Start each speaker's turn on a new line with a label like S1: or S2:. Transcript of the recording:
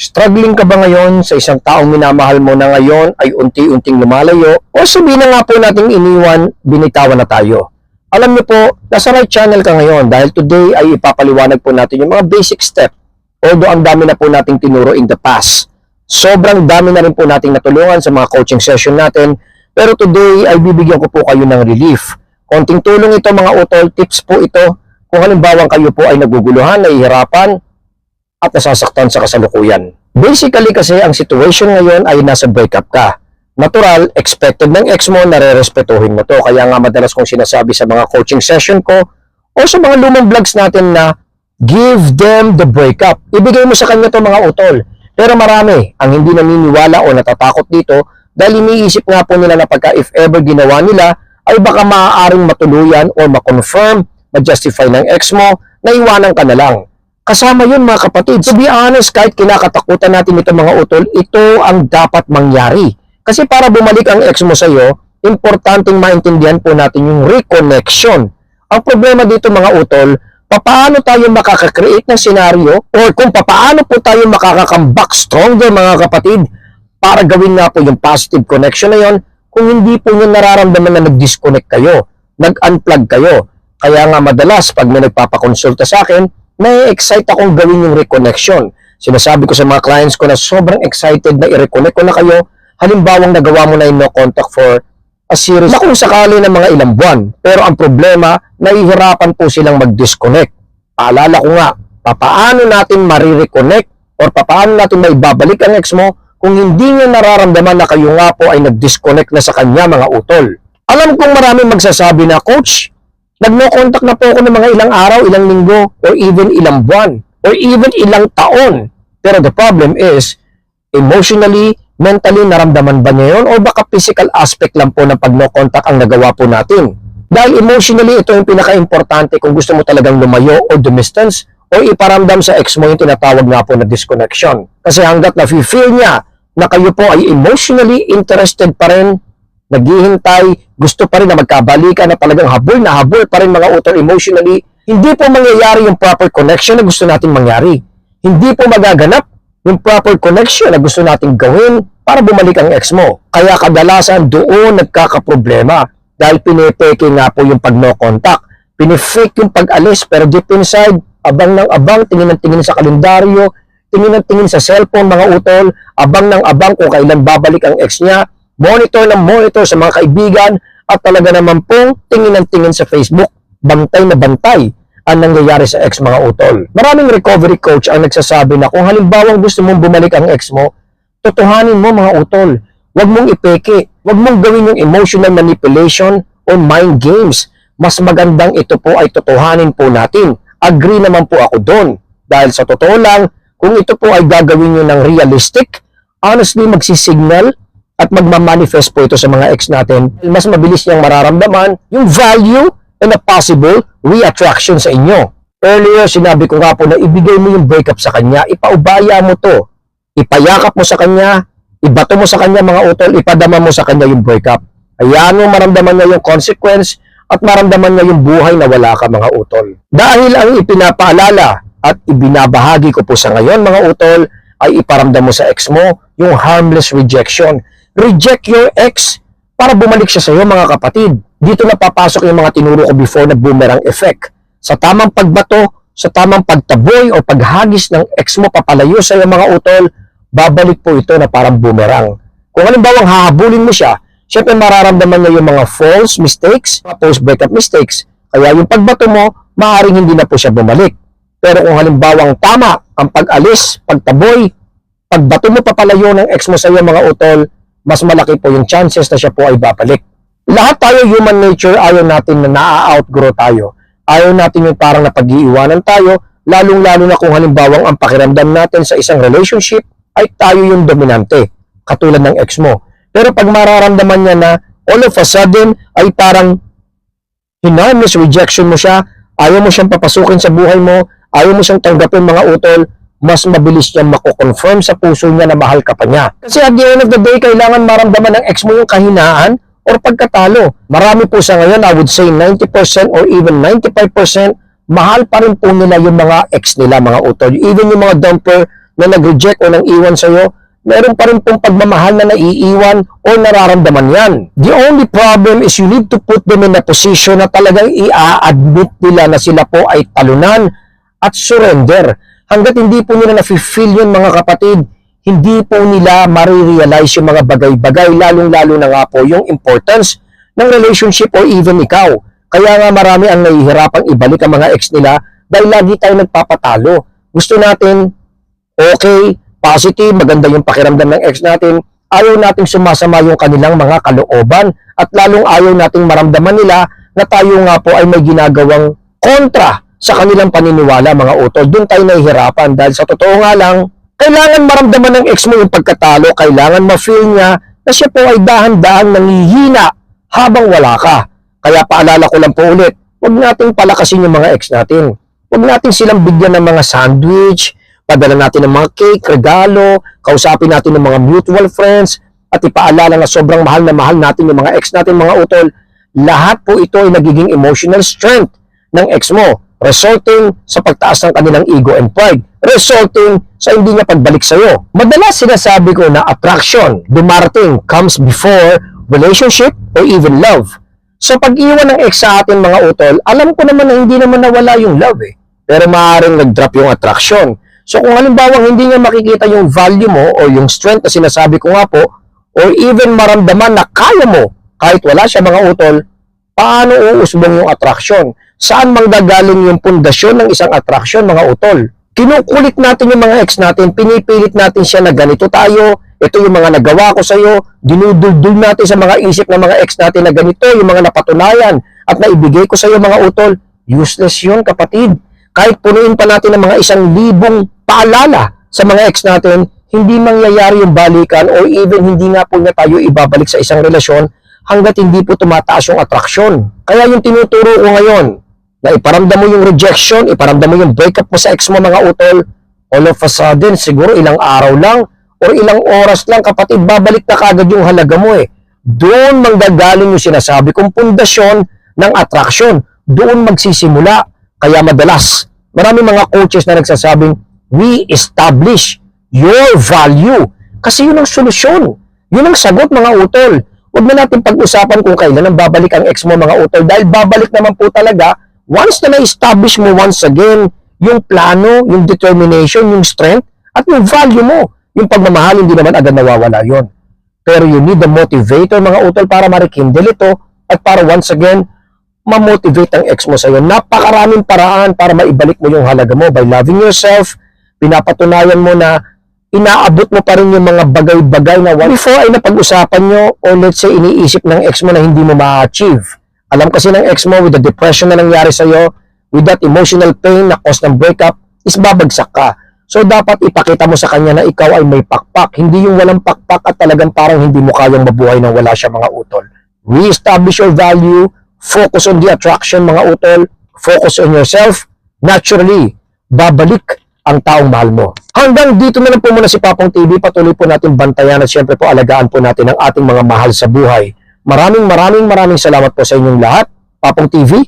S1: Struggling ka ba ngayon sa isang taong minamahal mo na ngayon ay unti-unting lumalayo o sabihin na nga po nating iniwan, binitawan na tayo? Alam niyo po, nasa right channel ka ngayon dahil today ay ipapaliwanag po natin yung mga basic step. Although ang dami na po nating tinuro in the past. Sobrang dami na rin po nating natulungan sa mga coaching session natin. Pero today ay bibigyan ko po kayo ng relief. Konting tulong ito mga utol, tips po ito. Kung halimbawa kayo po ay naguguluhan, nahihirapan, at nasasaktan sa kasalukuyan. Basically kasi ang situation ngayon ay nasa breakup ka. Natural, expected ng ex mo, nare-respetuhin mo to. Kaya nga madalas kong sinasabi sa mga coaching session ko o sa mga lumang vlogs natin na give them the breakup. Ibigay mo sa kanya to mga utol. Pero marami ang hindi naniniwala o natatakot dito dahil iniisip nga po nila na pagka if ever ginawa nila ay baka maaaring matuluyan o ma-confirm, ma-justify ng ex mo na iwanan ka na lang. Kasama yun mga kapatid. To be honest, kahit kinakatakutan natin ito mga utol, ito ang dapat mangyari. Kasi para bumalik ang ex mo sa'yo, importanteng maintindihan po natin yung reconnection. Ang problema dito mga utol, papaano tayo makaka-create ng senaryo or kung papaano po tayo makaka-comeback stronger mga kapatid para gawin nga po yung positive connection na yon kung hindi po nyo nararamdaman na nag-disconnect kayo, nag-unplug kayo. Kaya nga madalas pag may nagpapakonsulta sa akin, may excite akong gawin yung reconnection. Sinasabi ko sa mga clients ko na sobrang excited na i-reconnect ko na kayo. Halimbawang nagawa mo na yung no contact for a series na sakali ng mga ilang buwan. Pero ang problema, nahihirapan po silang mag-disconnect. Paalala ko nga, papaano natin marireconnect or papaano natin maibabalik ang ex mo kung hindi niya nararamdaman na kayo nga po ay nag-disconnect na sa kanya mga utol. Alam kong marami magsasabi na, Coach, nag-no contact na po ako ng mga ilang araw, ilang linggo, or even ilang buwan, or even ilang taon. Pero the problem is, emotionally, mentally, naramdaman ba niya yun? O baka physical aspect lang po ng pag-no contact ang nagawa po natin? Dahil emotionally, ito yung pinaka-importante kung gusto mo talagang lumayo o dumistance o iparamdam sa ex mo yung tinatawag nga po na disconnection. Kasi hanggat na-feel niya na kayo po ay emotionally interested pa rin, naghihintay, gusto pa rin na magkabalikan na talagang habol na habol pa rin mga utol emotionally, hindi po mangyayari yung proper connection na gusto nating mangyari. Hindi po magaganap yung proper connection na gusto nating gawin para bumalik ang ex mo. Kaya kadalasan doon nagkakaproblema dahil pinipeke nga po yung pag no contact. Pinifake yung pag-alis pero deep inside, abang ng abang, tingin ng tingin sa kalendaryo, tingin ng tingin sa cellphone mga utol, abang ng abang kung kailan babalik ang ex niya, monitor ng monitor sa mga kaibigan, at talaga naman pong tingin ng tingin sa Facebook, bantay na bantay ang nangyayari sa ex mga utol. Maraming recovery coach ang nagsasabi na kung halimbawang gusto mong bumalik ang ex mo, totohanin mo mga utol. Huwag mong ipeke. Huwag mong gawin yung emotional manipulation o mind games. Mas magandang ito po ay totohanin po natin. Agree naman po ako doon. Dahil sa totoo lang, kung ito po ay gagawin nyo ng realistic, honestly magsisignal at magmamanifest po ito sa mga ex natin, mas mabilis niyang mararamdaman yung value and a possible re-attraction sa inyo. Earlier, sinabi ko nga po na ibigay mo yung breakup sa kanya, ipaubaya mo to, ipayakap mo sa kanya, ibato mo sa kanya mga utol, ipadama mo sa kanya yung breakup. Hayaan mo maramdaman niya yung consequence at maramdaman niya yung buhay na wala ka mga utol. Dahil ang ipinapaalala at ibinabahagi ko po sa ngayon mga utol ay iparamdam mo sa ex mo yung harmless rejection. Reject your ex para bumalik siya sa iyo mga kapatid. Dito na papasok yung mga tinuro ko before na boomerang effect. Sa tamang pagbato, sa tamang pagtaboy o paghagis ng ex mo papalayo sa iyo mga utol, babalik po ito na parang boomerang. Kung halimbawa hahabulin mo siya, syempre mararamdaman niya yung mga false mistakes, post-breakup mistakes. Kaya yung pagbato mo, maaaring hindi na po siya bumalik. Pero kung halimbawang tama ang pag-alis, pagtaboy, pagbato mo papalayo ng ex mo sa iyo mga utol, mas malaki po yung chances na siya po ay babalik. Lahat tayo human nature, ayaw natin na na-outgrow tayo. Ayaw natin yung parang napag-iiwanan tayo, lalong-lalo na kung halimbawang ang pakiramdam natin sa isang relationship ay tayo yung dominante, katulad ng ex mo. Pero pag mararamdaman niya na all of a sudden ay parang hinarmless rejection mo siya, ayaw mo siyang papasukin sa buhay mo, ayaw mo siyang tanggapin mga utol, mas mabilis niyang mako-confirm sa puso niya na mahal ka pa niya. Kasi at the end of the day, kailangan maramdaman ng ex mo yung kahinaan or pagkatalo. Marami po sa ngayon, I would say 90% or even 95%, mahal pa rin po nila yung mga ex nila, mga utol. Even yung mga dumper na nag-reject o nang iwan sa'yo, meron pa rin pong pagmamahal na naiiwan o nararamdaman yan. The only problem is you need to put them in a position na talagang i-admit nila na sila po ay talunan at surrender. Hanggat hindi po nila na-feel yun mga kapatid, hindi po nila marirealize yung mga bagay-bagay, lalong-lalo na nga po yung importance ng relationship or even ikaw. Kaya nga marami ang nahihirapang ibalik ang mga ex nila dahil lagi tayo nagpapatalo. Gusto natin, okay, positive, maganda yung pakiramdam ng ex natin, ayaw nating sumasama yung kanilang mga kalooban at lalong ayaw nating maramdaman nila na tayo nga po ay may ginagawang kontra sa kanilang paniniwala mga utol. Doon tayo nahihirapan dahil sa totoo nga lang, kailangan maramdaman ng ex mo yung pagkatalo, kailangan ma-feel niya na siya po ay dahan-dahan nangihina habang wala ka. Kaya paalala ko lang po ulit, huwag nating palakasin yung mga ex natin. Huwag natin silang bigyan ng mga sandwich, padala natin ng mga cake, regalo, kausapin natin ng mga mutual friends, at ipaalala na sobrang mahal na mahal natin yung mga ex natin mga utol. Lahat po ito ay nagiging emotional strength ng ex mo, resulting sa pagtaas ng kanilang ego and pride, resulting sa hindi niya pagbalik sa'yo. Madalas sinasabi ko na attraction, dumarating, comes before relationship or even love. So pag-iwan ng ex sa atin mga utol, alam ko naman na hindi naman nawala yung love eh. Pero maaaring nag-drop yung attraction. So kung halimbawa hindi niya makikita yung value mo o yung strength na sinasabi ko nga po, or even maramdaman na kaya mo kahit wala siya mga utol, paano uusbong yung attraction? Saan manggagaling yung pundasyon ng isang attraction mga utol? Kinukulit natin yung mga ex natin, pinipilit natin siya na ganito tayo, ito yung mga nagawa ko sa'yo, dinuduldul natin sa mga isip ng mga ex natin na ganito, yung mga napatunayan at naibigay ko sa'yo mga utol, useless yun kapatid. Kahit punuin pa natin ng mga isang libong paalala sa mga ex natin, hindi mangyayari yung balikan or even hindi nga po niya tayo ibabalik sa isang relasyon hanggat hindi po tumataas yung attraction. Kaya yung tinuturo ko ngayon, na iparamdam mo yung rejection, iparamdam mo yung breakup mo sa ex mo mga utol, all of a sudden, siguro ilang araw lang or ilang oras lang, kapatid, babalik na kagad yung halaga mo eh. Doon manggagaling yung sinasabi kong pundasyon ng attraction. Doon magsisimula. Kaya madalas, marami mga coaches na nagsasabing, we establish your value. Kasi yun ang solusyon. Yun ang sagot mga utol. Huwag na natin pag-usapan kung kailan ang babalik ang ex mo mga utol dahil babalik naman po talaga once na na-establish mo once again yung plano, yung determination, yung strength, at yung value mo. Yung pagmamahal, hindi naman agad nawawala yon. Pero you need the motivator mga utol para ma-rekindle ito at para once again, ma-motivate ang ex mo sa'yo. Napakaraming paraan para maibalik mo yung halaga mo by loving yourself, pinapatunayan mo na inaabot mo pa rin yung mga bagay-bagay na before ay napag-usapan nyo o let's say iniisip ng ex mo na hindi mo ma-achieve. Alam kasi ng ex mo with the depression na nangyari sa'yo, with that emotional pain na cause ng breakup, is babagsak ka. So dapat ipakita mo sa kanya na ikaw ay may pakpak, hindi yung walang pakpak at talagang parang hindi mo kayang mabuhay nang wala siya mga utol. Re-establish your value, focus on the attraction mga utol, focus on yourself, naturally, babalik ang taong mahal mo. Hanggang dito na lang po muna si Papong TV. Patuloy po natin bantayan at syempre po alagaan po natin ang ating mga mahal sa buhay. Maraming maraming maraming salamat po sa inyong lahat. Papong TV,